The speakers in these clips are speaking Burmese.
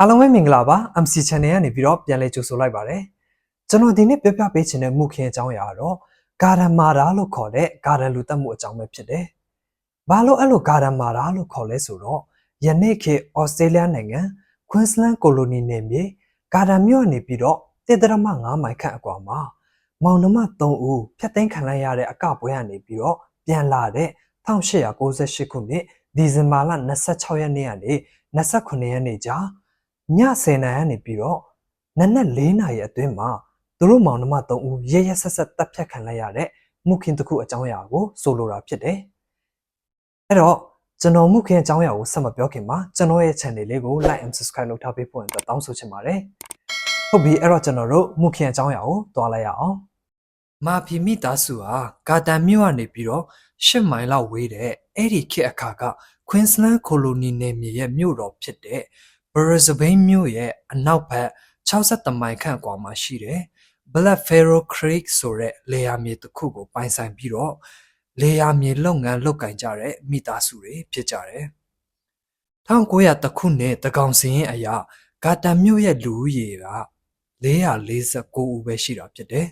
အားလုံးပဲမင်္ဂလာပါ MC Channel ကနေပြီးတော့ပြန်လည်ကြိုဆိုလိုက်ပါတယ်ကျွန်တော်ဒီနေ့ပြောပြပေးချင်တဲ့မှုခင်းအကြောင်းအရာကတော့ဂါရန်မာရာလို့ခေါ်တဲ့ဂါရန်လူတက်မှုအကြောင်းပဲဖြစ်တယ်ဘာလို့အဲ့လိုဂါရန်မာရာလို့ခေါ်လဲဆိုတော့ယနေ့ခေတ်ဩစတြေးလျနိုင်ငံကွင်းစလန်းကိုလိုနီနယ်မြေဂါရန်မြို့ကနေပြီးတော့တစ်တရမ9မိုင်ခန့်အကွာမှာမောင်နှမ3ဦးဖျက်သိမ်းခံလိုက်ရတဲ့အကပွဲကနေပြီးတော့ပြန်လာတဲ့1898ခုနှစ်ဒီဇင်ဘာလ26ရက်နေ့ကနေ29ရက်နေ့ကြာ ည10နာရီကနေပြီးတော့နက်နက်4နာရီအတွင်းမှာသူတို့မောင်နှမ3ဦးရဲရဲဆက်ဆက်တပ်ဖြတ်ခံလိုက်ရတဲ့မှုခင်တစ်ခုအကြောင်းအရာကိုဆိုလိုတာဖြစ်တယ်။အဲ့တော့ကျွန်တော်မှုခင်အကြောင်းအရာကိုဆက်မပြောခင်မှာကျွန်တော်ရဲ့ channel လေးကို like and subscribe လုပ်ထားပေးဖို့အတွက်တောင်းဆိုချင်ပါတယ်။ဟုတ်ပြီအဲ့တော့ကျွန်တော်တို့မှုခင်အကြောင်းအရာကိုတွားလိုက်ရအောင်။မာဖီမိသားစုဟာကာတန်မြို့ကနေပြီးတော့10မိုင်လောက်ဝေးတဲ့အဲ့ဒီခေတ်အခါက Queensland Colony နယ်မြေရဲ့မြို့တော်ဖြစ်တဲ့ Brisbane မြို့ရဲ့အနောက်ဘက်63မိုင်ခန့်ကွာမှာရှိတယ် Black Pharaoh Creek ဆိုတဲ့လေယာမြေတစ်ခုကိုပိုင်ဆိုင်ပြီးတော့လေယာမြေလုပ်ငန်းလုပ်ကင်ကြတဲ့မိသားစုတွေဖြစ်ကြတယ်1900တခုနှစ်တကောင်စင်းရဲ့အရာဂါတန်မြို့ရဲ့လူဦးရေက449ဦးပဲရှိတာဖြစ်တယ်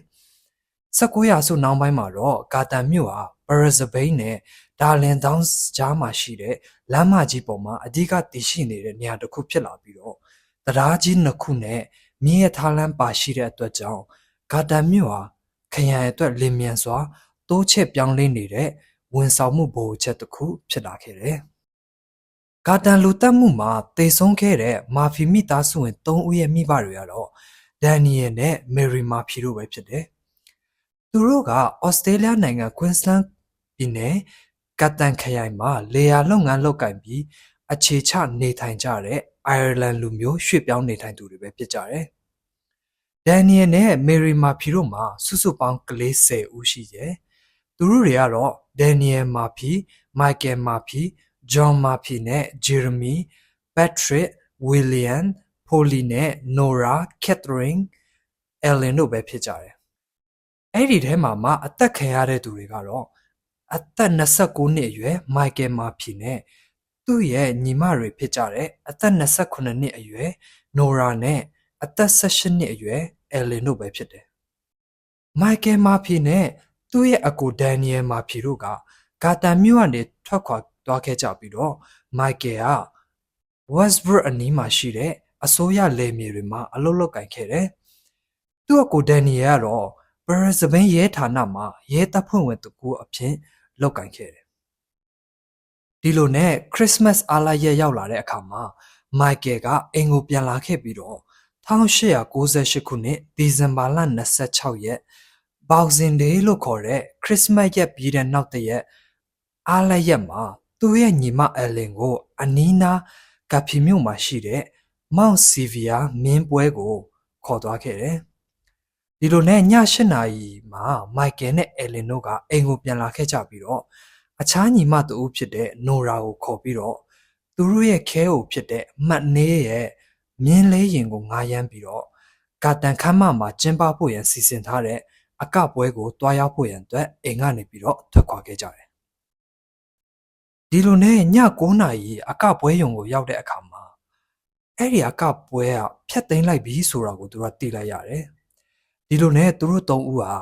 1900စုနောက်ပိုင်းမှာတော့ဂါတန်မြို့ဟာ Brisbane နဲ့ Darling Downs ကြားမှာရှိတဲ့လမ်းမကြီးပေါ်မှာအဓိကတည်ရှိနေတဲ့နေရာတစ်ခုဖြစ်လာပြီးတော့တရားကြီးနှစ်ခုနဲ့မြင်းရထားလမ်းပါရှိတဲ့အတွက်ကြောင့်ဂါတန်မြို့ဟာခရိုင်အတွက်လင်းမြန်စွာတိုးချဲ့ပြောင်းလဲနေတဲ့ဝန်ဆောင်မှုဗဟိုချက်တစ်ခုဖြစ်လာခဲ့တယ်။ဂါတန်လူတက်မှုမှာတေဆုံးခဲ့တဲ့မာဖီမိသားစုဝင်၃ဦးရဲ့မိဘတွေကတော့ဒန်နီယယ်နဲ့မယ်ရီမာဖီတို့ပဲဖြစ်တယ်။ သူတို့ကဩစတြေးလျနိုင်ငံကွင်းစလန်းပြည်နယ်ကတန်ခရိုင်မှာလေယာလုပ်ငန်းလုပ်ကင်ပြီးအခြေချနေထိုင်ကြတဲ့အိုင်ယာလန်လူမျိုးရွှေ့ပြောင်းနေထိုင်သူတွေပဲဖြစ်ကြတယ်။ဒန်နီယယ်နဲ့မေရီမာဖီတို့မှာစုစုပေါင်းကလေး10ဦးရှိတယ်။သူတို့တွေကတော့ဒန်နီယယ်မာဖီ၊မိုက်ကယ်မာဖီ၊ဂျွန်မာဖီနဲ့ဂျေရမီ၊ပက်ထရစ်၊ဝီလီယံ၊ဖိုလီနဲ့နိုရာ၊ကက်သရင်း၊အယ်လင်တို့ပဲဖြစ်ကြတယ်။ အဲ့ဒီထဲမှာမှအသက်ခံရတဲ့သူတွေကတော့အသက်29နှစ်အရွယ်မိုက်ကယ်မာဖီနဲ့သူ့ရဲ့ညီမတွေဖြစ်ကြတဲ့အသက်28နှစ်အရွယ်နိုရာနဲ့အသက်18နှစ်အရွယ်အယ်လင်တို့ပဲဖြစ်တယ်။မိုက်ကယ်မာဖီနဲ့သူ့ရဲ့အကိုဒန်နီယယ်မာဖီတို့ကဂါတန်မြို့ကနေထွက်ခွာသွားခဲ့ကြပြီးတော့မိုက်ကယ်က Westbrook အနီးမှာရှိတဲ့အစိုးရလယ်မြေတွေမှာအလုပ်လုပ်ကင်ခဲ့တယ်။သူ့အကိုဒန်နီယယ်ကတော့ Brisbane ရဲဌာနမှာရဲတပ်ဖွဲ့ဝင်တကူအဖြစ်လုပ်ကင်ခဲ့တယ်။ဒီလိုနဲ့ Christmas အားလပ်ရက်ရောက်လာတဲ့အခါမှာမိုက်ကယ်ကအိမ်ကိုပြန်လာခဲ့ပြီးတော့1898ခုနှစ်ဒီဇင်ဘာလ26ရက် Boxing Day လို့ခေါ်တဲ့ Christmas ရက်ပြီးတဲ့နောက်တစ်ရက်အားလပ်ရက်မှာသူ့ရဲ့ညီမအယ်လင်ကို အနီးနားကဖီမြို့မှာရှိတဲ့ Mount Sevier မင်းပွဲကိုခေါ်သွားခဲ့တယ်။ ဒီလိုနဲ့ည8နာရီမှာမိုက်ကယ်နဲ့အယ်လင်တို့ကအိမ်ကိုပြန်လာခဲ့ကြပြီးတော့အခြားညီမတူဦးဖြစ်တဲ့နိုရာကိုခေါ်ပြီးတော့သူတို့ရဲ့ခဲအိုဖြစ်တဲ့မှတ်နေရဲ့မြင်းလေးရင်ကိုငားရမ်းပြီးတော့ကာတန်ခမ်းမမှာကျင်းပဖို့ရန်စီစဉ်ထားတဲ့အကပွဲကိုတွားရောက်ဖို့ရန်အတွက်အိမ်ကနေပြီးတော့ထွက်ခွာခဲ့ကြတယ်။ဒီလိုနဲ့ည9နာရီအကပွဲရုံကိုရောက်တဲ့အခါမှာအဲ့ဒီအကပွဲကဖြတ်သိမ်းလိုက်ပြီဆိုတာကိုသူတို့သိလိုက်ရတယ်။ ဒီလိုနဲ့သူတို့သုံးဦးဟာ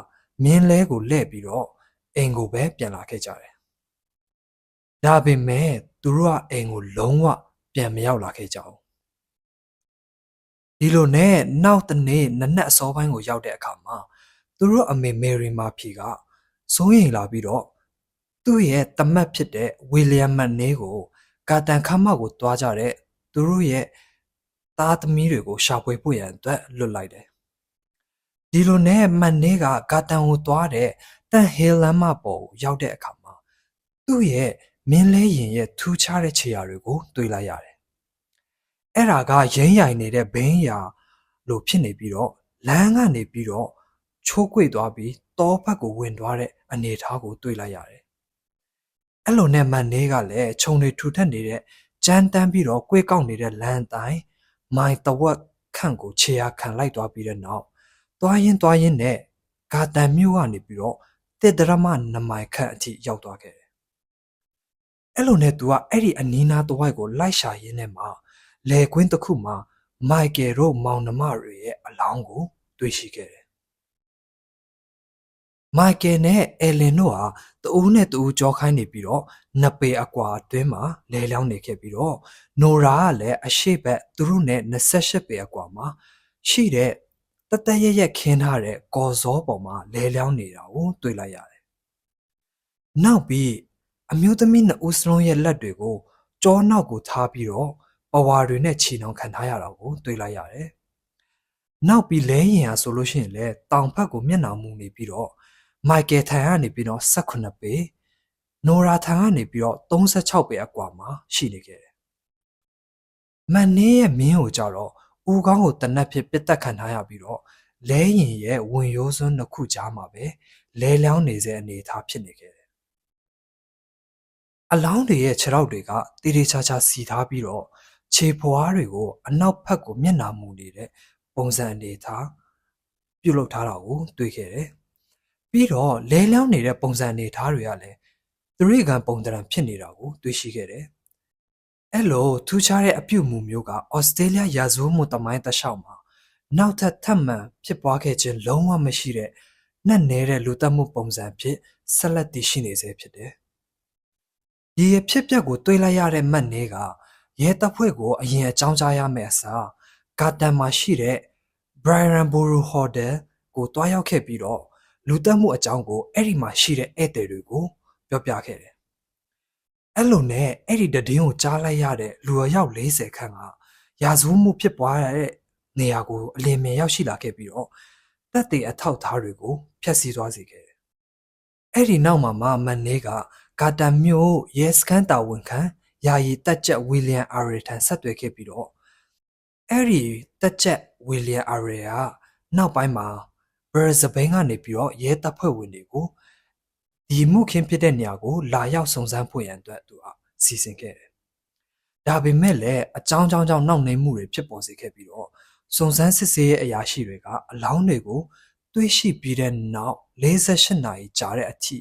မြင်းလဲကိုလှည့်ပြီးတော့အိမ်ကိုပဲပြန်လာခဲ့ကြတယ်။ဒါပေမဲ့သူတို့ကအိမ်ကိုလုံးဝပြန်မရောက်လာခဲ့ကြဘူး။ဒီလိုနဲ့နောက်တစ်နေ့နနက်အစောပိုင်းကိုရောက်တဲ့အခါမှာသူတို့အမေမယ်ရီမာဖီကစိုးရိမ်လာပြီးတော့သူ့ရဲ့တမတ်ဖြစ်တဲ့ဝီလျံမတ်နေကိုကာတန်ခမ်းမကိုတွားကြတဲ့သူတို့ရဲ့သားသမီးတွေကိုရှာဖွေဖို့ရန်အတွက်လွတ်လိုက်တယ်။ ဒီလိုနဲ့မတ်နေကကာတန်ကိုတွားတဲ့တန်ဟေလန်မပေါ်ကိုရောက်တဲ့အခါမှာသူ့ရဲ့မင်းလဲရင်ရဲ့ထူးခြားတဲ့ခြေရာတွေကိုတွေ့လိုက်ရတယ်။အဲ့ဒါကရင်းရိုင်နေတဲ့ဘင်းရာလိုဖြစ်နေပြီးတော့လမ်းကနေပြီးတော့ချိုးကွေ့သွားပြီးတောဖက်ကိုဝင်သွားတဲ့အနေအထားကိုတွေ့လိုက်ရတယ်။အဲ့လိုနဲ့မန်နေကလည်းခြုံတွေထူထပ်နေတဲ့ကြမ်းတမ်းပြီးတော့ကွေ့ကောက်နေတဲ့လမ်းတိုင်းမိုင်တဝက်ခန့်ကိုခြေရာခံလိုက်သွားပြီးတဲ့နောက် သွားရင်သွားရင်နဲ့ဂါတန်မြို့ကနေပြီးတော့တစ်ဒရမနမိုင်ခန့်အထိရောက်သွားခဲ့တယ်။အဲ့လိုနဲ့ तू ကအဲ့ဒီအနီးနားတဝိုက်ကိုလိုက်ရှာရင်းနဲ့မှလေကွင်းတစ်ခုမှာမိုက်ကယ်တို့မောင်နှမတွေရဲ့အလောင်းကိုတွေ့ရှိခဲ့တယ်မိုက်ကယ်နဲ့အယ်လင်တို့ဟာတဦးနဲ့တဦးကြောခိုင်းနေပြီးတော့နှစ်ပေအကွာအတွင်းမှာလဲလျောင်းနေခဲ့ပြီးတော့နိုရာကလည်းအရှိဘက်သူတို့နဲ့28ပေအကွာမှာရှိတဲ့ တတရရက်ခင်းထားတဲ့ကော်စောပေါ်မှာလဲလျောင်းနေတာကိုတွေ့လိုက်ရတယ်။နောက်ပြီးအမျိုးသမီးနှစ်ဦးစလုံးရဲ့လက်တွေကိုကြောနောက်ကိုထားပြီးတော့ပဝါတွေနဲ့ခြေနှောင်ခံထားရတာကိုတွေ့လိုက်ရတယ်။နောက်ပြီးလဲရင်ဟာဆိုလို့ရှိရင်လည်းတောင်ဘက်ကိုမျက်နှာမူနေပြီးတော့မိုက်ကယ်ထန်ကနေပြီးတော့18ပေနိုရာထန်ကနေပြီးတော့36ပေအကွာမှာရှိနေခဲ့တယ်။မန်နေရဲ့မင်းကိုကြတော့ ဦးကောင်းကိုတနက်ဖြစ်ပစ်တက်ခံထားရပြီးတော့လဲရင်ရဲ့ဝင်ရိုးစွန်းနှစ်ခုကြားမှာပဲလဲလျောင်းနေစေအနေအထားဖြစ်နေခဲ့တယ်။အလောင်းတွေရဲ့ခြေထောက်တွေကတေးသေးချာချာစီထားပြီးတော့ခြေဖွားတွေကိုအနောက်ဘက်ကိုမျက်နှာမူနေတဲ့ပုံစံအနေအထားပြုတ်လုထားတာကိုတွေ့ခဲ့တယ်။ပြီးတော့လဲလျောင်းနေတဲ့ပုံစံအနေအထားတွေကလည်းသူရိကန်ပုံတံဖြစ်နေတာကိုတွေ့ရှိခဲ့တယ်။ အဲ့လိုထူးခြားတဲ့အပြုတ်မှုမျိုးကဩစတြေးလျရာဇဝတ်မှုတမိုင်းတစ်လျှောက်မှာနောက်ထပ်ထပ်မံဖြစ်ပွားခဲ့ခြင်းလုံးဝမရှိတဲ့နှက်နေတဲ့လူတက်မှုပုံစံဖြစ်ဆက်လက်တည်ရှိနေစေဖြစ်တယ်။ဒီအဖြစ်အပျက်ကိုတွေးလိုက်ရတဲ့မှတ်နေကရဲတပ်ဖွဲ့ကိုအရင်အကြောင်းကြားရမယ့်အစားဂါတန်မှာရှိတဲ့ Brian Boru Hotel ကိုတွားရောက်ခဲ့ပြီးတော့လူတက်မှုအကြောင်းကိုအဲ့ဒီမှာရှိတဲ့ဧည့်သည်တွေကိုပြောပြခဲ့တယ်။ အဲ့လိုနဲ့အဲ့ဒီတည်င်းကိုကြားလိုက်ရတဲ့လူအယောက်40ခန့်ကရာဇဝတ်မှုဖြစ်ပွားတဲ့နေရာကိုအလင်းမြန်ရောက်ရှိလာခဲ့ပြီးတော့တပ်တွေအထောက်ထားတွေကိုဖျက်ဆီးသွားစေခဲ့တယ်။အဲ့ဒီနောက်မှာမှမန်နေကဂါတန်မြို့ရဲစခန်းတာဝန်ခံယာယီတက်ချက်ဝီလျံအာရီထံဆက်သွယ်ခဲ့ပြီးတော့အဲ့ဒီတက်ချက်ဝီလျံအာရီကနောက်ပိုင်းမှာဘရဇဘိန်းကနေပြီးတော့ရဲတပ်ဖွဲ့ဝင်တွေကို ဒီမှုခင်းဖြစ်တဲ့နေရာကိုလာရောက်စုံစမ်းဖို့ရန်အတွက်သူကစီစဉ်ခဲ့တယ်။ဒါပေမဲ့လည်းအကြောင်းကြောင်းကြောင့်နှောင့်နှေးမှုတွေဖြစ်ပေါ်စေခဲ့ပြီးတော့စုံစမ်းစစ်ဆေးရေးအရာရှိတွေကအလောင်းတွေကိုတွေးရှိပြီးတဲ့နောက်48နာရီကြာတဲ့အထိ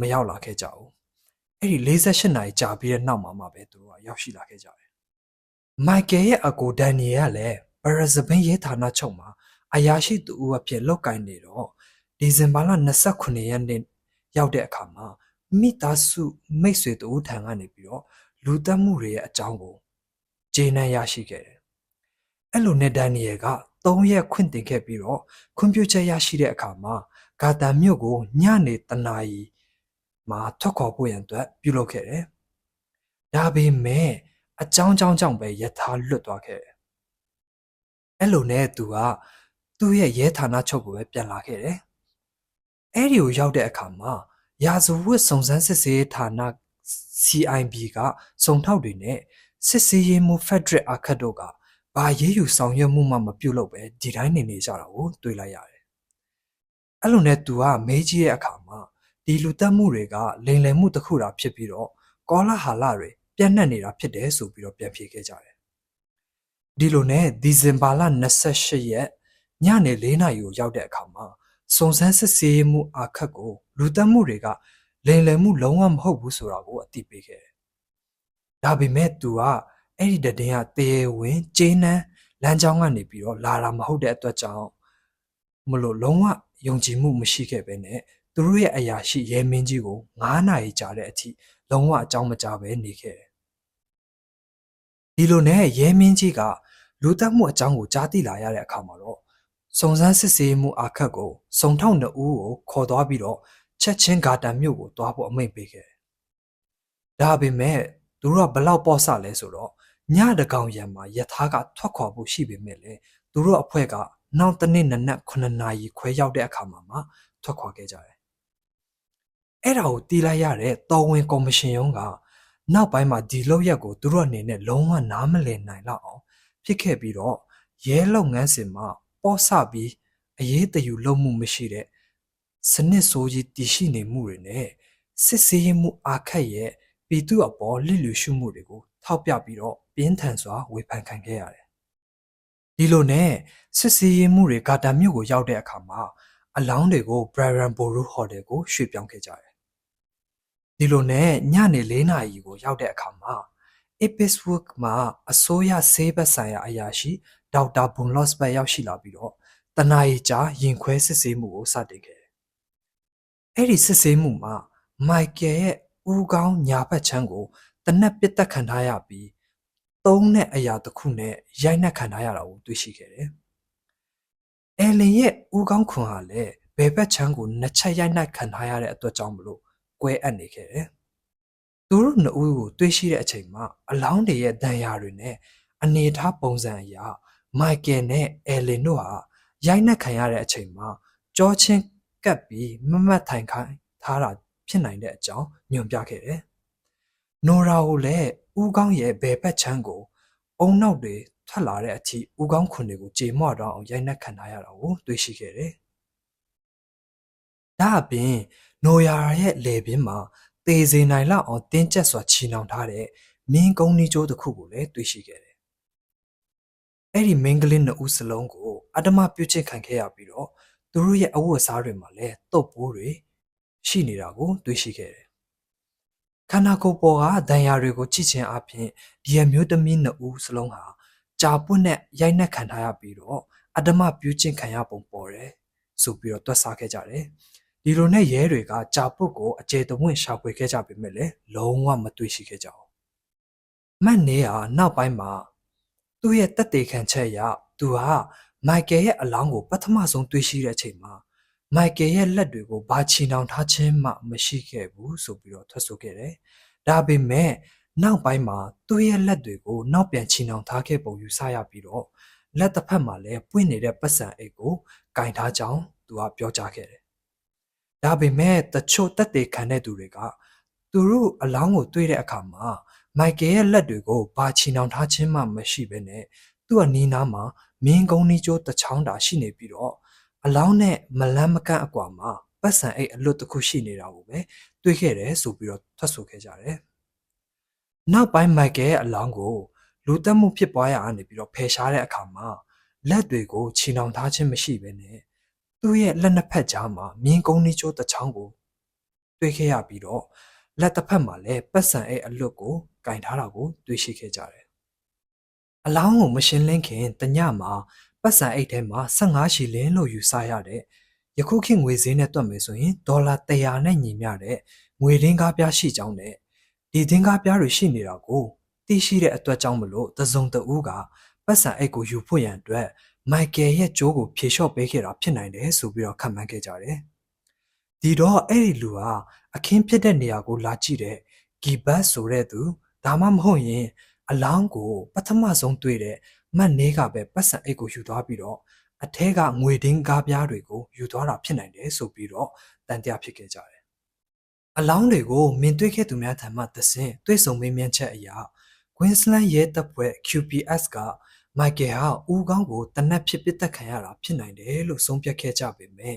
မရောက်လာခဲ့ကြဘူး။အဲ့ဒီ48နာရီကြာပြီးတဲ့နောက်မှာမှပဲသူတို့ကရောက်ရှိလာခဲ့ကြတယ်။မိုက်ကယ်ရဲ့အကိုဒန်နီယယ်ကလည်းဘရဇဘင်ရဲဌာနချုပ်မှာအရာရှိသူအဖြစ်လောက်ကင်နေတော့ဒီဇင်ဘာလ29ရက်နေ့ ရောက်တဲ့အခါမှာမိသားစုမိတ်ဆွေတို့ထံကနေပြီးတော့လူတက်မှုတွေရဲ့အကြောင်းကိုဂျေနန်ရရှိခဲ့တယ်။အဲ့လိုနဲ့ဒန်နီယယ်က3ရက်ခွင့်တင်ခဲ့ပြီးတော့ခွင့်ပြုချက်ရရှိတဲ့အခါမှာဂါတန်မြို့ကိုညနေတနာရီမှာထွက်ခေါ်ဖို့ရန်အတွက်ပြုလုပ်ခဲ့တယ်။ဒါပေမဲ့အကြောင်းကြောင်းကြောင့်ပဲယထာလွတ်သွားခဲ့တယ်။အဲ့လိုနဲ့သူကသူ့ရဲ့ရဲဌာနချုပ်ကိုပဲပြန်လာခဲ့တယ်။ အဲ့ဒီကိုရောက်တဲ့အခါမှာရာဇဝတ်စုံစမ်းစစ်ဆေးဌာန CIB ကစုံထောက်တွေနဲ့စစ်ဆေးရေးမှု Federal အခတ်တို့ကဘာရေးယူဆောင်ရွက်မှုမှမပြုတ်လို့ပဲဒီတိုင်းနေနေကြတာကိုတွေ့လိုက်ရတယ်။အဲ့လိုနဲ့သူကမေးကြည့်တဲ့အခါမှာဒီလူတက်မှုတွေကလိန်လည်မှုတစ်ခုတာဖြစ်ပြီးတော့ကောလာဟာလတွေပြန့်နှံ့နေတာဖြစ်တယ်ဆိုပြီးတော့ပြန်ဖြေခဲ့ကြတယ်။ဒီလိုနဲ့ဒီဇင်ဘာလ28ရက်ညနေ4နာရီကိုရောက်တဲ့အခါမှာ စုံစမ်းစစ်ဆေးမှုအာခတ်ကိုလူတက်မှုတွေကလိန်လည်မှုလုံးဝမဟုတ်ဘူးဆိုတာကိုအသိပေးခဲ့တယ်။ဒါပေမဲ့သူကအဲ့ဒီတည်င်းကတေဝင်ကျင်းနှန်းလမ်းကြောင်းကနေပြီးတော့လာတာမဟုတ်တဲ့အတွက်ကြောင့်မလို့လုံးဝယုံကြည်မှုမရှိခဲ့ပဲနဲ့သူတို့ရဲ့အရာရှိရဲမင်းကြီးကို9နာရီကြာတဲ့အထိလုံးဝအကြောင်းမကြားပဲနေခဲ့တယ်။ဒီလိုနဲ့ရဲမင်းကြီးကလူတက်မှုအကြောင်းကိုကြားသိလာရတဲ့အခါမှာတော့ စုံစမ်းစစ်ဆေးမှုအာခတ်ကိုစုံထောက်နှစ်ဦးကိုခေါ်သွားပြီးတော့ချက်ချင်းဂါတန်မြို့ကိုသွားဖို့အမိန့်ပေးခဲ့တယ်။ဒါပေမဲ့သူတို့ကဘလောက်ပေါ့ဆလဲဆိုတော့ညတကောင်ရံမှာယထာကထွက်ခွာဖို့ရှိပေမဲ့လေသူတို့အဖွဲ့ကနောက်တနေ့နနက်9နာရီခွဲရောက်တဲ့အခါမှာမှထွက်ခွာခဲ့ကြတယ်။အဲ့ဒါကိုတီးလိုက်ရတဲ့တော်ဝင်ကော်မရှင်ရုံးကနောက်ပိုင်းမှာဒီလောက်ရက်ကိုသူတို့အနေနဲ့လုံးဝနားမလည်နိုင်တော့အောင်ဖြစ်ခဲ့ပြီးတော့ရဲလုပ်ငန်းစဉ်မှာ ပေါ့ဆပြီးအရေးတယူလုပ်မှုမရှိတဲ့စနစ်ဆိုးကြီးတည်ရှိနေမှုတွေနဲ့စစ်ဆေးမှုအာခက်ရဲ့ပြည်သူအပေါ်လစ်လျူရှုမှုတွေကိုထောက်ပြပြီးတော့ပြင်းထန်စွာဝေဖန်ခံခဲ့ရတယ်။ဒီလိုနဲ့စစ်ဆေးမှုတွေဂါတာမြို့ကိုရောက်တဲ့အခါမှာအလောင်းတွေကို Brian Boru Hotel ကိုရွှေ့ပြောင်းခဲ့ကြတယ်။ဒီလိုနဲ့ညနေ၄နာရီကိုရောက်တဲ့အခါမှာ Ipswich မှာအစိုးရဆေးဘက်ဆိုင်ရာအရာရှိ ဒေါက်တာဘွန်လော့စ်ဘတ်ရောက်ရှိလာပြီးတော့တနာရီကြာရင်ခွဲစစ်ဆေးမှုကိုစတင်ခဲ့တယ်။အဲ့ဒီစစ်ဆေးမှုမှာမိုက်ကယ်ရဲ့ဦးခေါင်းညာဘက်ချမ်းကိုတနက်ပစ်တက်ခံထားရပြီးသုံးတဲ့အရာတစ်ခုနဲ့ရိုက်နှက်ခံထားရတာကိုတွေ့ရှိခဲ့တယ်။အဲလင်ရဲ့ဦးခေါင်းခွန်ဟာလည်းဘယ်ဘက်ချမ်းကိုနှစ်ချက်ရိုက်နှက်ခံထားရတဲ့အတွက်ကြောင့်မလို့ကွဲအပ်နေခဲ့တယ်။သူတို့နှစ်ဦးကိုတွေ့ရှိတဲ့အချိန်မှာအလောင်းတွေရဲ့ဒဏ်ရာတွေနဲ့အနေထားပုံစံအရ မိုက်ကယ်နဲ့အဲလင်တို့ဟာရိုက်နှက်ခံရတဲ့အချိန်မှာကြောချင်းကပ်ပြီးမမတ်ထိုင်ခိုင်းထားတာဖြစ်နိုင်တဲ့အကြောင်းညွှန်ပြခဲ့တယ်။နိုရာကိုလည်းဦးကောင်းရဲ့ဘယ်ဘက်ချမ်းကို အုံနောက်တွေထွက်လာတဲ့အထိဦးကောင်းခွန်တွေကိုကြေမွတော့အောင်ရိုက်နှက်ခံထားရတာကိုတွေ့ရှိခဲ့တယ်။ဒါအပြင်နိုရာရဲ့လေပင်မှာတေစေနိုင်လောက်အောင်တင်းကျပ်စွာချီနှောင်ထားတဲ့မင်းကုန်းနီးကျိုးတစ်ခုကိုလည်းတွေ့ရှိခဲ့တယ်။ အဲ့ဒီမင်းကလေးနှစ်ဦးစလုံးကိုအတ္တမပြုတ်ချခံခဲ့ရပြီးတော့သူတို့ရဲ့အဝတ်အစားတွေမှာလည်းတုပ်ပိုးတွေရှိနေတာကိုတွေ့ရှိခဲ့တယ်။ခန္ဓာကိုယ်ပေါ်ကဒဏ်ရာတွေကိုကြည့်ချင်းအပြင်ဒီအမျိုးသမီးနှစ်ဦးစလုံးဟာကြာပွတ်နဲ့ရိုက်နှက်ခံထားရပြီးတော့အတ္တမပြုတ်ချခံရပုံပေါ်တယ်ဆိုပြီးတော့တွက်ဆခဲ့ကြတယ်။ဒီလိုနဲ့ရဲတွေကကြာပွတ်ကိုအကျေတဝင့်ရှာဖွေခဲ့ကြပေမဲ့လည်းလုံးဝမတွေ့ရှိခဲ့ကြဘူး။မတ်နေဟာနောက်ပိုင်းမှာ သူ့ရဲ့တက်တေခံချက်အရသူဟာမိုက်ကယ်ရဲ့အလောင်းကိုပထမဆုံးတွေ့ရှိတဲ့အချိန်မှာမိုက်ကယ်ရဲ့လက်တွေကိုဘာချီနှောင်ထားခြင်းမှမရှိခဲ့ဘူးဆိုပြီးတော့ထွက်ဆိုခဲ့တယ်။ဒါပေမဲ့နောက်ပိုင်းမှာသူ့ရဲ့လက်တွေကိုနောက်ပြန်ချီနှောင်ထားခဲ့ပုံယူဆရပြီးတော့လက်တစ်ဖက်မှာလည်းပွင့်နေတဲ့ပတ်စံအိတ်ကိုကင်ထားကြောင်းသူကပြောကြားခဲ့တယ်။ဒါပေမဲ့တချို့တက်တေခံတဲ့သူတွေကသူတို့အလောင်းကိုတွေ့တဲ့အခါမှာ မိုက်ကယ်ရဲ့လက်တွေကိုဘာချီနှောင်ထားခြင်းမှမရှိဘဲနဲ့သူ့အနီးနားမှာမင်းကုန်းနီးကျိုးတချောင်းတာရှိနေပြီးတော့အလောင်းနဲ့မလန်းမကန့်အကွာမှာပတ်စံအိတ်အလွတ်တစ်ခုရှိနေတာကိုပဲတွေ့ခဲ့တယ်ဆိုပြီးတော့ထွက်ဆိုခဲ့ကြတယ်။နောက်ပိုင်းမိုက်ကယ်ရဲ့အလောင်းကိုလူတက်မှုဖြစ်ပွားရအနေပြီးတော့ဖယ်ရှားတဲ့အခါမှာလက်တွေကိုချီနှောင်ထားခြင်းမရှိဘဲနဲ့သူ့ရဲ့လက်နှစ်ဖက်ကြားမှာမြင်းကုန်းနီးကျိုးတချောင်းကိုတွေ့ခဲ့ရပြီးတော့ လက်တစ်ဖက်မှာလည်းပတ်စံအိတ်အလွတ်ကိုကင်ထားတာကိုတွေ့ရှိခဲ့ကြတယ်။အလောင်းကိုမရှင်းလင်းခင်တညမှာပတ်စံအိတ်ထဲမှာ15ရှီလင်းလို့ယူဆရတဲ့ယခုခေတ်ငွေဈေးနဲ့တွက်မယ်ဆိုရင်ဒေါ်လာ100နဲ့ညီမျှတဲ့ငွေရင်းကားပြားရှိကြောင်းနဲ့ဒီသင်္ကားပြားတွေရှိနေတာကိုသိရှိတဲ့အတွက်ကြောင့်မလို့တစုံတဦးကပတ်စံအိတ်ကိုယူဖို့ရန်အတွက်မိုက်ကယ်ရဲ့ကြိုးကိုဖြေလျှော့ပေးခဲ့တာဖြစ်နိုင်တယ်ဆိုပြီးတော့ခန့်မှန်းခဲ့ကြတယ်။ ဒီတော့အဲ့ဒီလူဟာအခင်းဖြစ်တဲ့နေရာကိုလာကြည့်တဲ့ဂီဘတ်ဆိုတဲ့သူဒါမှမဟုတ်ရင် အလောင်းကိုပထမဆုံးတွေ့တဲ့မတ်နေကပဲပတ်စံအိတ်ကိုယူသွားပြီးတော့အထဲကငွေတင်းကားပြားတွေကိုယူသွားတာဖြစ်နိုင်တယ်ဆိုပြီးတော့တန်တရားဖြစ်ခဲ့ကြတယ်။အလောင်းတွေကိုမြင်တွေ့ခဲ့သူများထံမှသစင်တွေ့ဆုံမေးမြန်းချက်အရာကွင်းစလန်ရဲတပ်ဖွဲ့ QPS ကမိုက်ကယ်ဟာဦးကောင်းကိုတနက်ဖြစ်ပစ်သက်ခံရတာဖြစ်နိုင်တယ်လို့ဆုံးဖြတ်ခဲ့ကြပေမဲ့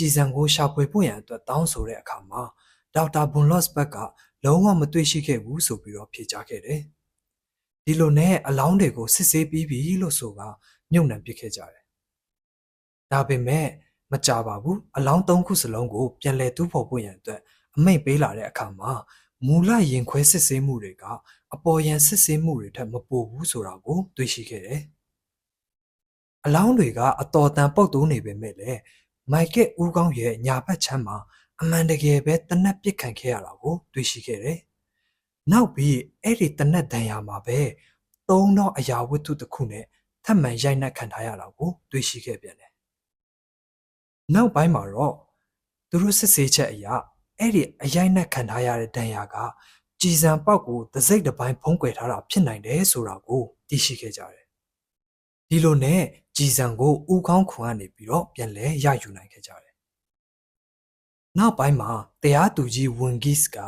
ကြည်စံကိုရှာဖွေဖို့ရန်အတွက်တောင်းဆိုတဲ့အခါမှာဒေါက်တာဘွန်လော့စ်ဘက်ကလုံးဝမတွေ့ရှိခဲ့ဘူးဆိုပြီးတော့ဖြေကြားခဲ့တယ်။ဒီလိုနဲ့အလောင်းတွေကိုစစ်ဆေးပြီးပြီလို့ဆိုကမြုပ်နှံပစ်ခဲ့ကြတယ်။ဒါပေမဲ့မကြပါဘူးအလောင်းသုံးခုစလုံးကိုပြန်လည်တူးဖော်ဖို့ရန်အတွက်အမိန့်ပေးလာတဲ့အခါမှာမူလရင်ခွဲစစ်ဆေးမှုတွေကအပေါ်ယံစစ်ဆေးမှုတွေထက်မပိုဘူးဆိုတာကိုတွေ့ရှိခဲ့တယ်။အလောင်းတွေကအတော်တန်ပုတ်တိုးနေပေမဲ့လည်း မိုက်ကက်ဦးကောင်းရဲ့ညာဘက်ချမ်းမှာအမှန်တကယ်ပဲတနက်ပစ်ခံခဲ့ရတာကိုတွေ့ရှိခဲ့တယ်။နောက်ပြီးအဲ့ဒီတနက်ဒဏ်ရာမှာပဲသုံးတော့အရာဝတ္ထုတစ်ခုနဲ့ထပ်မံရိုက်နှက်ခံထားရတာကိုတွေ့ရှိခဲ့ပြန်တယ်။နောက်ပိုင်းမှာတော့သူတို့စစ်ဆေးချက်အရအဲ့ဒီအရိုက်နှက်ခံထားရတဲ့ဒဏ်ရာကကြည်စံပေါက်ကိုတစိမ့်တစ်ပိုင်းဖုံးကွယ်ထားတာဖြစ်နိုင်တယ်ဆိုတာကိုသိရှိခဲ့ကြတယ်။ ဒီလိုနဲ့ကြည်စံကိုဥကောင်းခွန်ကနေပြီးတော့ပြန်လဲရယူနိုင်ခဲ့ကြတယ်။နောက်ပိုင်းမှာတရားသူကြီးဝန်ဂစ်က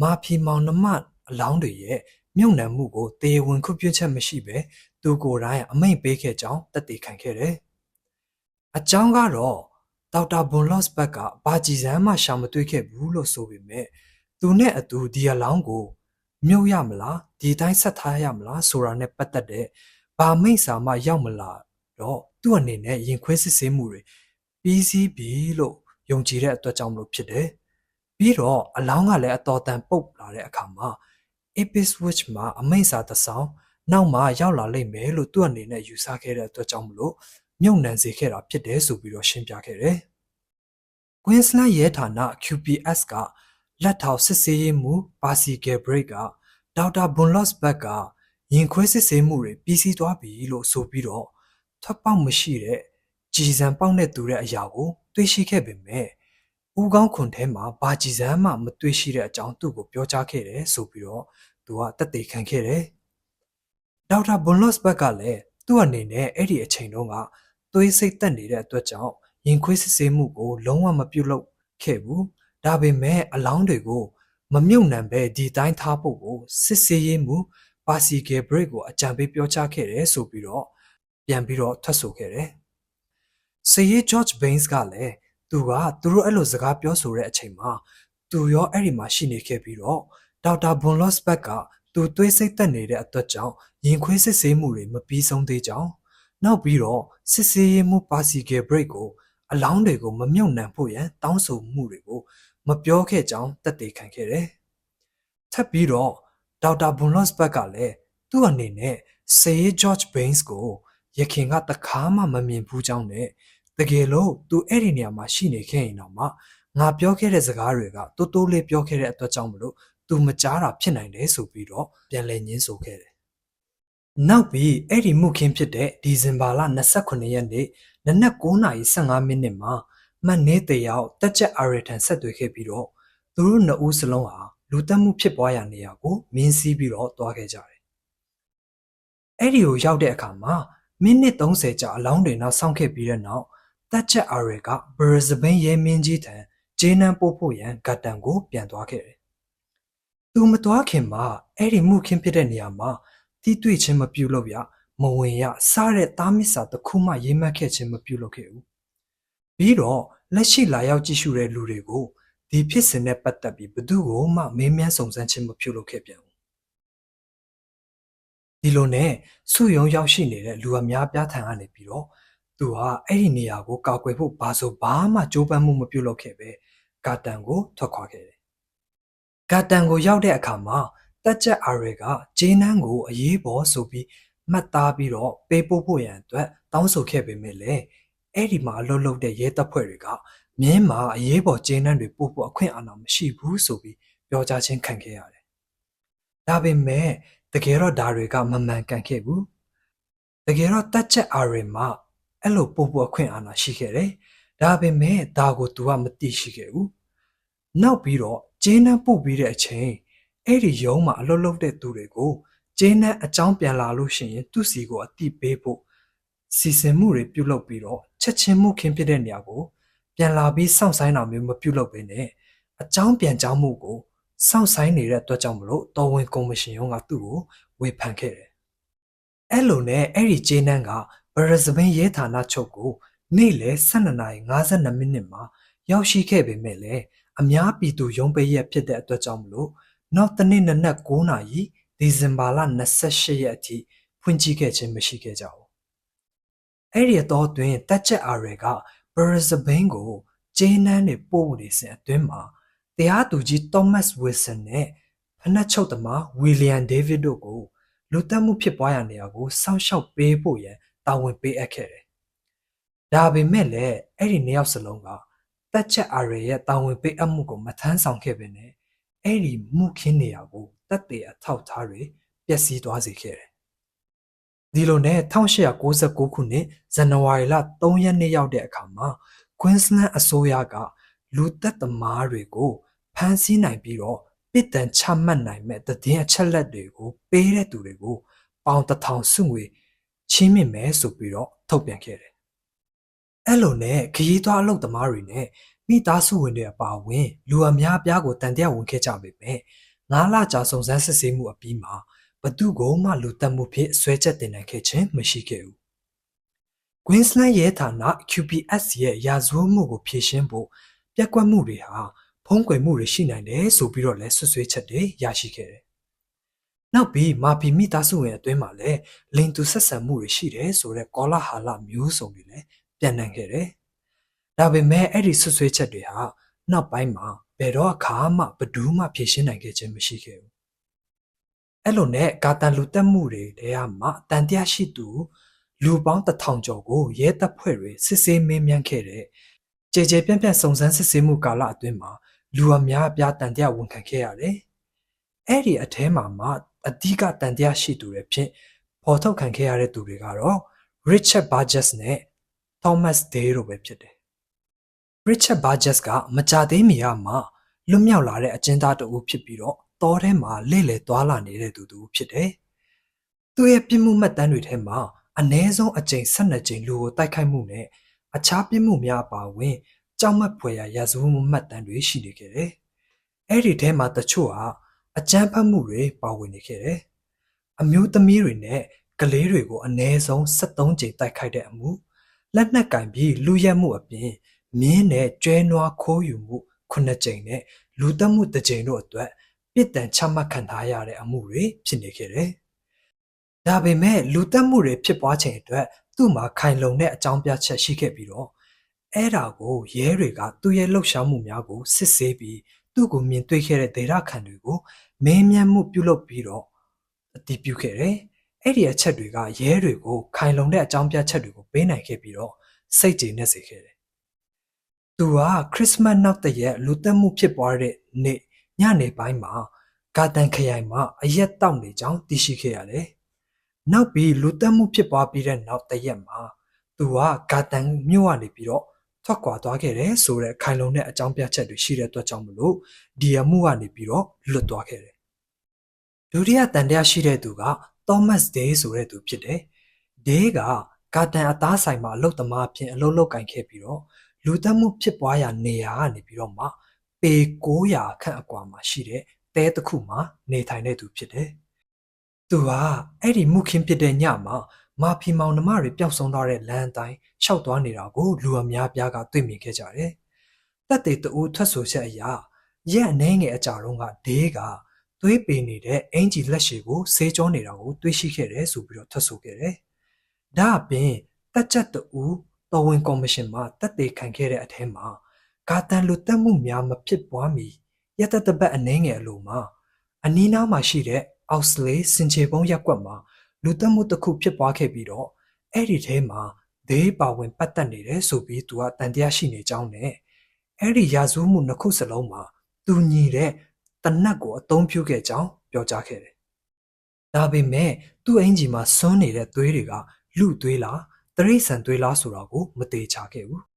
မာဖီမောင်နှမအလောင်းတွေရဲ့မြုံနှံမှုကိုတေဝင်ခွပြချက်မရှိပဲသူကိုယ်တိုင်အမိန့်ပေးခဲ့ကြောင်းတက်တည်ခံခဲ့တယ်။အကြောင်းကတော့ဒေါက်တာဘွန်လော့စ်ဘက်ကဘာကြည်စံမှရှာမတွေ့ခဲ့ဘူးလို့ဆိုပေမဲ့သူနဲ့အတူဒီအလောင်းကိုမြုပ်ရမလားဒီတိုင်းဆက်ထားရမလားဆိုတာနဲ့ပတ်သက်တဲ့ ဘာမိတ်စာမှရောက်မလာတော့သူ့အနေနဲ့ရင်ခွဲစစ်ဆေးမှုတွေပြီးစီးပြီလို့ယုံကြည်တဲ့အတွက်ကြောင့်မလို့ဖြစ်တယ်။ပြီးတော့အလောင်းကလည်းအတော်တန်ပုတ်လာတဲ့အခါမှာ Ipswich မှာအမိန့်စာတစ်စောင်နောက်မှရောက်လာလိမ့်မယ်လို့သူ့အနေနဲ့ယူဆခဲ့တဲ့အတွက်ကြောင့်မလို့မြုံနှံစေခဲ့တာဖြစ်တယ်ဆိုပြီးတော့ရှင်းပြခဲ့တယ်။ Queensland ရဲဌာန QPS ကလက်ထောက်စစ်ဆေးရေးမှူးပါစီဂယ်ဘရိတ်ကဒေါက်တာဘွန်လော့စ်ဘက်က ရင်ခွဲစစ်ဆေးမှုတွေပြီးစီးသွားပြီလို့ဆိုပြီးတော့ထွက်ပေါက်မရှိတဲ့ကြည်စံပေါက်နဲ့တူတဲ့အရာကိုတွေ့ရှိခဲ့ပေမဲ့ဦးကောင်းခွန်ထဲမှာဘာကြည်စံမှမတွေ့ရှိတဲ့အကြောင်းသူ့ကိုပြောကြားခဲ့တယ်ဆိုပြီးတော့သူကတက်သေးခံခဲ့တယ်ဒေါက်တာဘွန်လော့စ်ဘက်ကလည်းသူ့အနေနဲ့အဲ့ဒီအချိန်တုန်းကသွေးစိတ်တက်နေတဲ့အတွက်ကြောင့်ရင်ခွေးစစ်ဆေးမှုကိုလုံးဝမပြုတ်လို့ခဲ့ဘူးဒါပေမဲ့အလောင်းတွေကိုမမြုပ်နှံပဲဒီတိုင်းထားဖို့ကိုစစ်ဆေးရေးမှု ပါစီကယ်ဘရိတ်ကိုအကြံပေးပြောကြားခဲ့တယ်ဆိုပြီးတော့ပြန်ပြီးတော့ထွက်ဆိုခဲ့တယ်။ဆေးရီ George Baines ကလည်းသူကသူတို့အဲ့လိုစကားပြောဆိုတဲ့အချိန်မှာသူရောအဲ့ဒီမှာရှိနေခဲ့ပြီးတော့ဒေါက်တာဘွန်လော့စ်ဘက်ကသူသွေးစိတ်သက်နေတဲ့အတွက်ကြောင့်ရင်ခွေးစစ်ဆေးမှုတွေမပြီးဆုံးသေးကြောင်းနောက်ပြီးတော့စစ်ဆေးရေးမှုပါစီကယ်ဘရိတ်ကိုအလောင်းတွေကိုမမြုပ်နှံဖို့ရန်တောင်းဆိုမှုတွေကိုမပြောခဲ့ကြောင်းတက်သေးခံခဲ့တယ်။ထပ်ပြီးတော့ ဒေါက်တာဘွန်လော့စ်ဘက်ကလည်းသူ့အနေနဲ့ဆေးဂျော့ချ်ဘိန်းစ်ကိုရခင်ကတခါမှမမြင်ဘူးကြောင်းနဲ့တကယ်လို့သူအဲ့ဒီနေရာမှာရှိနေခဲ့ရင်တော့မှငါပြောခဲ့တဲ့စကားတွေကတိုးတိုးလေးပြောခဲ့တဲ့အတွက်ကြောင့်မလို့သူမကြားတာဖြစ်နိုင်တယ်ဆိုပြီးတော့ပြန်လည်ညင်းဆိုခဲ့တယ်။နောက်ပြီးအဲ့ဒီမှုခင်းဖြစ်တဲ့ဒီဇင်ဘာလ29ရက်နေ့နနက်9:15မိနစ်မှာမှတ်နေတယောက်တက်ချက်အာရထန်ဆက်သွယ်ခဲ့ပြီးတော့သူတို့နှစ်ဦးစလုံးဟာ လူတက်မှုဖြစ်ပွားရာနေရာကိုမင်းစီးပြီးတော့တွားခဲ့ကြတယ်။အဲ့ဒီကိုရောက်တဲ့အခါမှာမိနစ်30ကြာအလောင်းတွေနောက်ဆောင်းခဲ့ပြီးတဲ့နောက်တက်ချက်အာရကဘရဇဘင်းရဲမင်းကြီးထံဂျေနန်ပို့ဖို့ရန်ဂတ်တန်ကိုပြန်သွားခဲ့တယ်။သူမသွားခင်မှာအဲ့ဒီမှုခင်းဖြစ်တဲ့နေရာမှာတီးတွေ့ချင်းမပြုတ်လို့ရမဝင်ရစားတဲ့သားမစ္စာတစ်ခုမှရေးမှတ်ခဲ့ခြင်းမပြုတ်လို့ခဲ့ဘူး။ပြီးတော့လက်ရှိလာရောက်ကြည့်ရှုတဲ့လူတွေကို ဒီဖြစ်စဉ်နဲ့ပတ်သက်ပြီးဘသူ့ကိုမှမေးမြန်းစုံစမ်းခြင်းမပြုတ်လို့ခဲ့ပြန်ဘူး။ဒီလိုနဲ့စုယုံရောက်ရှိနေတဲ့လူအများပြားထံကနေပြီးတော့သူဟာအဲ့ဒီနေရာကိုကောက်ွယ်ဖို့ဘာဆိုဘာမှကြိုးပမ်းမှုမပြုတ်လို့ခဲ့ပဲကာတန်ကိုထွက်ခွာခဲ့တယ်။ကာတန်ကိုရောက်တဲ့အခါမှာတက်ချက်အာရဲကဂျေနန်းကိုအရေးပေါ်ဆိုပြီးမှတ်သားပြီးတော့ပေးပို့ဖို့ရန်အတွက်တောင်းဆိုခဲ့ပေမဲ့လည်းအဲ့ဒီမှာအလုပ်လုပ်တဲ့ရဲတပ်ဖွဲ့တွေက မြင်းမှာအရေးပေါ်ဂျေနန်းတွေပို့ဖို့အခွင့်အာဏာမရှိဘူးဆိုပြီးပြောကြားခြင်းခံခဲ့ရတယ်။ဒါပေမဲ့တကယ်တော့ဒါတွေကမမှန်ကန်ခဲ့ဘူး။တကယ်တော့တက်ချက်အာရဲမှာအဲ့လိုပို့ဖို့အခွင့်အာဏာရှိခဲ့တယ်။ဒါပေမဲ့ဒါကို तू ကမသိရှိခဲ့ဘူး။နောက်ပြီးတော့ဂျင်းနှံပို့ပြီးတဲ့အချိန်အဲ့ဒီရုံးမှာအလုပ်လုပ်တဲ့သူတွေကိုဂျင်းနှံအကြောင်းပြန်လာလို့ရှိရင်သူ့စီကိုအတိပေးဖို့စီစဉ်မှုတွေပြုလုပ်ပြီးတော့ချက်ချင်းမှုခင်းဖြစ်တဲ့နေရာကို ပြန်လာပြီးစောင့်ဆိုင်တာမျိုးမပြုလုပ်ဘဲနဲ့အကြောင်းပြန်ကြောင်းမှုကိုစောင့်ဆိုင်နေတဲ့အတွက်ကြောင့်မလို့တော်ဝင်ကော်မရှင်ရုံးကသူ့ကိုဝေဖန်ခဲ့တယ်။အဲ့လိုနဲ့အဲ့ဒီဂျင်းနှံကဘရဇပင်ရဲဌာနချုပ်ကိုနေ့လယ်12:52မိနစ်မှာရောက်ရှိခဲ့ပေမဲ့လည်းအများပြည်သူရုံးပိတ်ရက်ဖြစ်တဲ့အတွက်ကြောင့်မလို့နောက်တနေ့နနက်9နာရီဒီဇင်ဘာလ28ရက်အထိဖွင့်ကြည့်ခဲ့ခြင်းမရှိခဲ့ကြဘူး။အဲ့ဒီတော့တွင်တက်ချက်အာရဲက ဘရဇပင်ကိုဂျေနန်းတွေပို့နေစဉ်အတွင်းမှာတရားသူကြီးသောမတ်ဝီဆန်နဲ့ဖနက်ချုပ်သမားဝီလီယံဒေးဗစ်တို့ကိုလူတက်မှုဖြစ်ပွားရာနေရာကိုစောင့်ရှောက်ပေးဖို့ရန်တာဝန်ပေးအပ်ခဲ့တယ်။ဒါပေမဲ့လည်းအဲ့ဒီနှစ်ယောက်စလုံးကတက်ချက်အာရရဲ့တာဝန်ပေးအပ်မှုကိုမထမ်းဆောင်ခဲ့ပေနဲ့အဲ့ဒီမှုခင်းနေရာကိုတက်တဲ့အထောက်ထားတွေပျက်စီးသွားစေခဲ့တယ်။ ဒီလိုနဲ့1896ခုနှစ်ဇန်နဝါရီလ3ရက်နေ့ရောက်တဲ့အခါမှာကွင်းစလန်အစိုးရကလူသက်သမားတွေကိုဖမ်းဆီးနိုင်ပြီးတော့ပစ်ဒဏ်ချမှတ်နိုင်မဲ့တည်င်းအချက်လက်တွေကိုပေးတဲ့သူတွေကိုပေါင်တစ်ထောင်စုငွေချင်းမြင့်မယ်ဆိုပြီးတော့ထုတ်ပြန်ခဲ့တယ်။အဲ့လိုနဲ့ခရီးသွားအလုပ်သမားတွေနဲ့မိသားစုဝင်တွေအပါအဝင် လူအများအပြားကိုတန်တရားဝင်ခဲ့ကြပေမဲ့ငါးလကြာစုံစမ်းစစ်ဆေးမှုအပြီးမှာ ဘသူကိုမှလူတက်မှုဖြစ်ဆွဲချက်တင်နိုင်ခဲ့ခြင်းမရှိခဲ့ဘူး။ Queensland ရဲဌာန QPS ရဲ့ရာဇဝတ်မှုကိုဖြေရှင်းဖို့ပြက်ကွက်မှုတွေဟာဖုံးကွယ်မှုတွေရှိနိုင်တယ်ဆိုပြီးတော့လည်းဆွဆွဲချက်တွေရရှိခဲ့တယ်။နောက်ပြီးမာဖီမိသားစုဝင်အတွင်းမှာလည်းလိန်တူဆက်ဆံမှုတွေရှိတယ်ဆိုတဲ့ကောလာဟာလမျိုးစုံတွေလည်းပြန်နိုင်ခဲ့တယ်။ဒါပေမဲ့အဲ့ဒီဆွဆွဲချက်တွေဟာနောက်ပိုင်းမှာဘယ်တော့အခါမှဘယ်သူမှဖြေရှင်းနိုင်ခဲ့ခြင်းမရှိခဲ့ဘူး အဲ့လိုနဲ့ကာတန်လူတက်မှုတွေတဲကမှတန်တရားရှိသူလူပေါင်းတစ်ထောင်ကျော်ကိုရဲတပ်ဖွဲ့တွေစစ်ဆေးမင်းမြန်းခဲ့တဲ့ကြေကြေပြန့်ပြန့်စုံစမ်းစစ်ဆေးမှုကာလအတွင်းမှာလူအများအပြားတန်တရားဝန်ခံခဲ့ရတယ်။အဲ့ဒီအထဲမှာမှအဓိကတန်တရားရှိသူတွေဖြစ်ပေါ်ထုတ်ခံခဲ့ရတဲ့သူတွေကတော့ Richard Burgess နဲ့ Thomas Day တို့ပဲဖြစ်တယ်။ Richard Burgess ကမကြသေးမီကမှလွတ်မြောက်လာတဲ့အကျဉ်းသားတအူဖြစ်ပြီးတော့ တောထဲမှာလေ့လေသွားလာနေတဲ့သူတူဖြစ်တယ်။သူ့ရဲ့ပြစ်မှုမှတ်တမ်းတွေထဲမှာအ ਨੇ ဆုံးအကြိမ်12ကြိမ်လူကိုတိုက်ခိုက်မှုနဲ့အခြားပြစ်မှုများအပါအဝင်ကြောက်မက်ဖွယ်ရာရာဇဝတ်မှုမှတ်တမ်းတွေရှိနေခဲ့တယ်။အဲ့ဒီထဲမှာတချို့ဟာအကြမ်းဖက်မှုတွေပါဝင်နေခဲ့တယ်။အမျိုးသမီးတွေနဲ့ကလေးတွေကိုအ ਨੇ ဆုံး73ကြိမ်တိုက်ခိုက်တဲ့အမှုလက်နက်ကင်ပြီးလူရက်မှုအပြင်မြင်းနဲ့ကျွဲနွားခိုးယူမှု9ကြိမ်နဲ့လူတက်မှုတစ်ကြိမ်တို့အတွက် ပြစ်ဒဏ်ချမှတ်ခံထားရတဲ့အမှုတွေဖြစ်နေခဲ့တယ်။ဒါပေမဲ့လူတက်မှုတွေဖြစ်ပွားချိန်အတွက်သူ့မှာခိုင်လုံတဲ့အကြောင်းပြချက်ရှိခဲ့ပြီးတော့အဲ့ဒါကိုရဲတွေကသူ့ရဲ့လှုပ်ရှားမှုများကိုစစ်ဆေးပြီးသူ့ကိုမြင်တွေ့ခဲ့တဲ့ဒေတာခန်တွေကိုမင်းမြတ်မှုပြုလုပ်ပြီးတော့အတည်ပြုခဲ့တယ်။အဲ့ဒီအချက်တွေကရဲတွေကိုခိုင်လုံတဲ့အကြောင်းပြချက်တွေကိုပေးနိုင်ခဲ့ပြီးတော့စိတ်ကြည်နေစေခဲ့တယ်။သူကခရစ်စမတ်နောက်တရက်လူသက်မှုဖြစ်ပွားတဲ့နေ့ ညနေပိုင်းမှာကာတန်ခရိုင်မှာအရက်တောက်နေကြောင်းသိရှိခဲ့ရတယ်။နောက်ပြီးလူသက်မှုဖြစ်ပွားပြီးတဲ့နောက်တရက်မှာသူကကာတန်မြို့ကနေပြီးတော့ထွက်ခွာသွားခဲ့တယ်ဆိုတဲ့ခိုင်လုံတဲ့အကြောင်းပြချက်တွေရှိတဲ့အတွက်ကြောင့်မလို့ဒီအမှုကနေပြီးတော့လွတ်သွားခဲ့တယ်။ဒုတိယတန်တရားရှိတဲ့သူက Thomas Day ဆိုတဲ့သူဖြစ်တယ်။ Day ကကာတန်အသားဆိုင်မှာအလုပ်သမားအဖြစ်အလုပ်လုပ်ကင်ခဲ့ပြီးတော့လူသက်မှုဖြစ်ပွားရာနေရာကနေပြီးတော့မှ ပေ900ခန့်အကွာမှာရှိတဲ့တဲတစ်ခုမှာနေထိုင်တဲ့သူဖြစ်တယ်။သူကအဲ့ဒီမှုခင်းဖြစ်တဲ့ညမှာမာဖီမောင်နှမတွေပျောက်ဆုံးသွားတဲ့လမ်းအတိုင်းရှောက်သွားနေတာကိုလူအများပြားကတွေ့မြင်ခဲ့ကြတယ်။တပ်တွေတူထွက်ဆိုချက်အရရက်အနေငယ်အကြတော့ကဒေးကသွေးပေနေတဲ့အင်ဂျီလက်ရှည်ကိုဆေးကြောနေတာကိုတွေ့ရှိခဲ့တယ်ဆိုပြီးတော့ထွက်ဆိုခဲ့တယ်။ဒါအပြင်တက်ချက်တူတော်ဝင်ကော်မရှင်မှတက်တေခံခဲ့တဲ့အထက်မှာ ဂါတန်လူတက်မှုများမဖြစ်ပွားမီရတတပတ်အနေငယ်အလိုမှာအနီးနားမှာရှိတဲ့အောက်စလေစင်ချေပုံးရက်ကွက်မှာလူတက်မှုတစ်ခုဖြစ်ပွားခဲ့ပြီးတော့အဲ့ဒီထဲမှာဒေးပါဝင်ပတ်သက်နေတယ်ဆိုပြီးသူကတန်တရားရှိနေကြောင်းနဲ့အဲ့ဒီရာဇဝမှုနှစ်ခုစလုံးမှာသူညီတဲ့တနတ်ကိုအသုံးပြုခဲ့ကြောင်းပြောကြားခဲ့တယ်။ဒါပေမဲ့သူ့အင်ဂျီမှာစွန်းနေတဲ့သွေးတွေကလူသွေးလားတရိษံသွေးလားဆိုတာကိုမသေးချခဲ့ဘူး။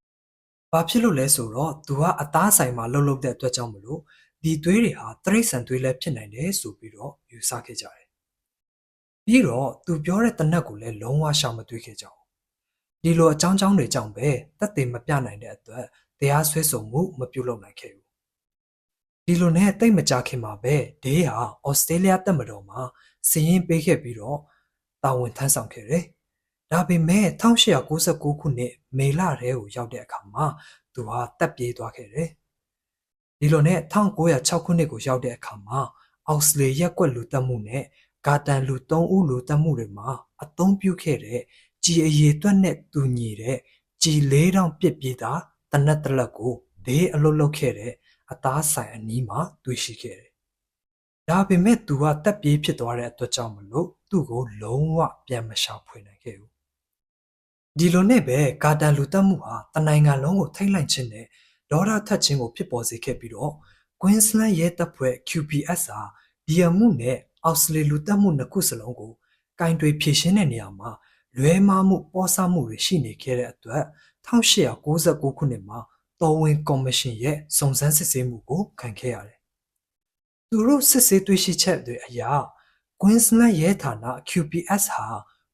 ဘာဖြစ်လို့လဲဆိုတော့သူကအသားဆိုင်မှာလှုပ်လှုပ်တဲ့အတွက်ကြောင့်မလို့ဒီသွေးတွေဟာတရိษံသွေးလည်းဖြစ်နိုင်တယ်ဆိုပြီးတော့ယူဆခဲ့ကြတယ်။ပြီးတော့သူပြောတဲ့တနတ်ကိုလည်းလုံးဝရှာမတွေ့ခဲ့ကြဘူး။ဒီလိုအကြောင်းကြောင်းတွေကြောင့်ပဲတက်သေးမပြနိုင်တဲ့အတွက်တရားစွဲဆိုမှုမပြုလုပ်နိုင်ခဲ့ဘူး။ဒီလိုနဲ့တိတ်မကြခင်မှာပဲဒေးဟာဩစတြေးလျတပ်မတော်မှာစီးရင်ပေးခဲ့ပြီးတော့တာဝန်ထမ်းဆောင်ခဲ့တယ်။ ဒါပေမဲ့1896ခုနှစ်မေလထဲကိုရောက်တဲ့အခါမှာသူဟာတပ်ပြေးသွားခဲ့တယ်။ဒီလိုနဲ့1906ခုနှစ်ကိုရောက်တဲ့အခါမှာအောက်စလေရက်ကွက်လူတက်မှုနဲ့ဂါတန်လူ3ဦးလူတက်မှုတွေမှာအသုံးပြုခဲ့တဲ့ကြီးအရေးတွက်နဲ့တူညီတဲ့ကြီး၄တောင်ပြစ်ပြေးတာတနက်တလက်ကိုဒေးအလုတ်လုတ်ခဲ့တဲ့အသားဆိုင်အနီးမှာတွေ့ရှိခဲ့တယ်။ဒါပေမဲ့သူကတက်ပြေးဖြစ်သွားတဲ့အတွက်ကြောင့်မလို့သူ့ကိုလုံးဝပြန်မရှာဖွေနိုင်ခဲ့ဘူး။ ဒီလိုနဲ့ပဲကာတန်လူတက်မှုဟာတနိုင်ငံလုံးကိုထိမ့်လိုက်ခြင်းနဲ့ဒေါ်လာထက်ခြင်းကိုဖြစ်ပေါ်စေခဲ့ပြီးတော့ Queensland ရဲတပ်ဖွဲ့ QPS ဟာဒီအမှုနဲ့အောက်စလေလူတက်မှုနှစ်ခုစလုံးကိုကင်တွေဖြည့်ရှင်းတဲ့နေရာမှာလွဲမှားမှုပေါ်ဆမှုတွေရှိနေခဲ့တဲ့အတွက်1896ခုနှစ်မှာတော်ဝင်ကော်မရှင်ရဲ့စုံစမ်းစစ်ဆေးမှုကိုခံခဲ့ရတယ်။သူတို့စစ်ဆေးတွေ့ရှိချက်တွေအရ Queensland ရဲဌာန QPS ဟာ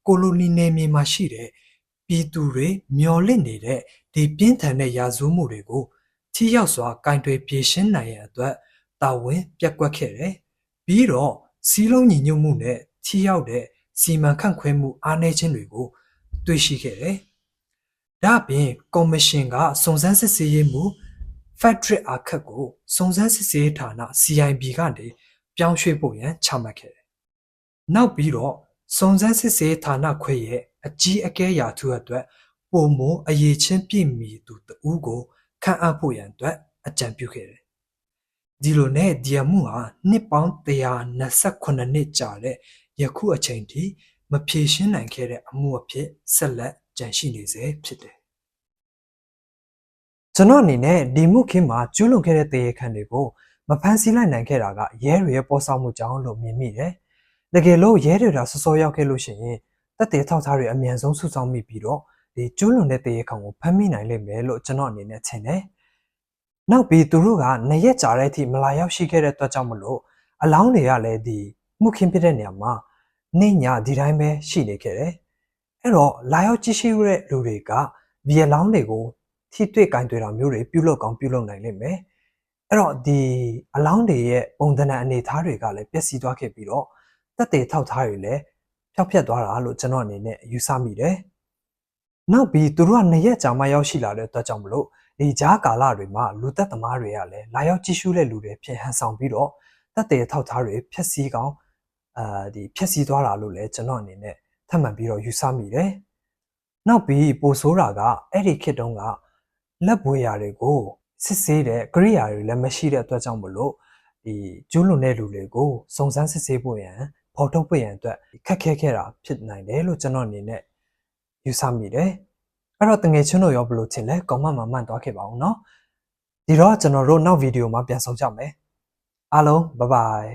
ကိုလိုနီနယ်မြေမှာရှိတဲ့ ပြည်သူတွေမျော်လင့်နေတဲ့ဒီပြင်းထန်တဲ့ရာဇဝမှုတွေကိုထိရောက်စွာကင်တွယ်ပြေရှင်းနိုင်ရန်အတွက်တာဝန်ပြက်ကွက်ခဲ့တယ်။ပြီးတော့စီးလုံးညီညွတ်မှုနဲ့ထိရောက်တဲ့စီမံခန့်ခွဲမှုအားနည်းခြင်းတွေကိုတွေ့ရှိခဲ့တယ်။ဒါ့အပြင်ကော်မရှင်ကစုံစမ်းစစ်ဆေးရေးမှု Federal အခက်ကိုစုံစမ်းစစ်ဆေးရေးဌာန CIB ကနေပြောင်းရွှေ့ဖို့ရန်ချမှတ်ခဲ့တယ်။နောက်ပြီးတော့စုံစမ်းစစ်ဆေးဌာနခွဲရဲ့ အကြီးအကဲရာထူးအတွက်ပုံမအရေးချင်းပြည့်မီသူတဦးကိုခန့်အပ်ဖို့ရန်အတွက်အကြံပြုခဲ့တယ်ဒီလိုနဲ့ဒီအမှုဟာနှစ်ပေါင်း128နှစ်ကြာတဲ့ယခုအချိန်ထိမဖြေရှင်းနိုင်ခဲ့တဲ့အမှုအဖြစ်ဆက်လက်ကြန့်ရှိနေစေဖြစ်တယ်ကျွန်တော်အနေနဲ့ဒီမှုခင်းမှာကျူးလွန်ခဲ့တဲ့တရေခန့်တွေကိုမဖန်ဆီးလိုက်နိုင်ခဲ့တာကရဲတွေရဲ့ပေါ်ဆောင်မှုကြောင့်လို့မြင်မိတယ်တကယ်လို့ရဲတွေကစောစောရောက်ခဲ့လို့ရှိရင် တက်တဲ့ထောက်ထားတွေအမြန်ဆုံးစုဆောင်းမိပြီးတော့ဒီကျူးလွန်တဲ့တရေခန့်ကိုဖမ်းမိနိုင်လိမ့်မယ်လို့ကျွန်တော်အနေနဲ့ထင်တယ်နောက်ပြီးသူတို့ကနရက်ကြာတဲ့အထိမလာရောက်ရှိခဲ့တဲ့အတွက်ကြောင့်မလို့အလောင်းတွေကလည်းဒီမှုခင်းဖြစ်တဲ့နေရာမှာနေညဒီတိုင်းပဲရှိနေခဲ့တယ်အဲ့တော့လာရောက်ကြည့်ရှုတဲ့လူတွေကဒီအလောင်းတွေကိုထိတွေ့ကင်တွေ့တာမျိုးတွေပြုလုပ်ကောင်းပြုလုပ်နိုင်လိမ့်မယ်အဲ့တော့ဒီအလောင်းတွေရဲ့ပုံသဏ္ဍာန်အနေအထားတွေကလည်းပျက်စီးသွားခဲ့ပြီးတော့တက်တဲ့ထောက်ထားတွေလည်း ဖျောက်ဖျက်သွားတာလို့ကျွန်တော်အနေနဲ့ယူဆမိတယ်နောက်ပြီးသူတို့ကနှစ်ရက်ကြာမှရောက်ရှိလာတဲ့အတွက်ကြောင့်မလို့ဒီကြားကာလတွေမှာလူသက်သမားတွေကလည်းလာရောက်ကြည့်ရှုတဲ့လူတွေဖြစ်ဟန်ဆောင်ပြီးတော့တက်တဲ့ထောက်ထားတွေဖျက်ဆီးကောင်းအာဒီဖျက်ဆီးသွားတာလို့လည်းကျွန်တော်အနေနဲ့ထပ်မံပြီးတော့ယူဆမိတယ်။နောက်ပြီးပိုဆိုးတာကအဲ့ဒီခေတ်တုန်းကလက်ပွေရာတွေကိုစစ်ဆေးတဲ့ကရိယာတွေလည်းမရှိတဲ့အတွက်ကြောင့်မလို့ဒီကျူးလွန်တဲ့လူတွေကိုစုံစမ်းစစ်ဆေးဖို့ရန် ဖော်ထုတ်ဖို့ရန်အတွက်ခက်ခဲခဲ့တာဖြစ်နိုင်တယ်လို့ကျွန်တော်အနေနဲ့ယူဆမိတယ်။အဲ့တော့တငယ်ချင်းတို့ရောဘယ်လိုထင်လဲကောမန့်မှာမှန်သွားခဲ့ပါအောင်နော်။ဒီတော့ကျွန်တော်တို့နောက်ဗီဒီယိုမှာပြန်ဆောင်ကြမယ်။အားလုံးဘိုင်ဘိုင်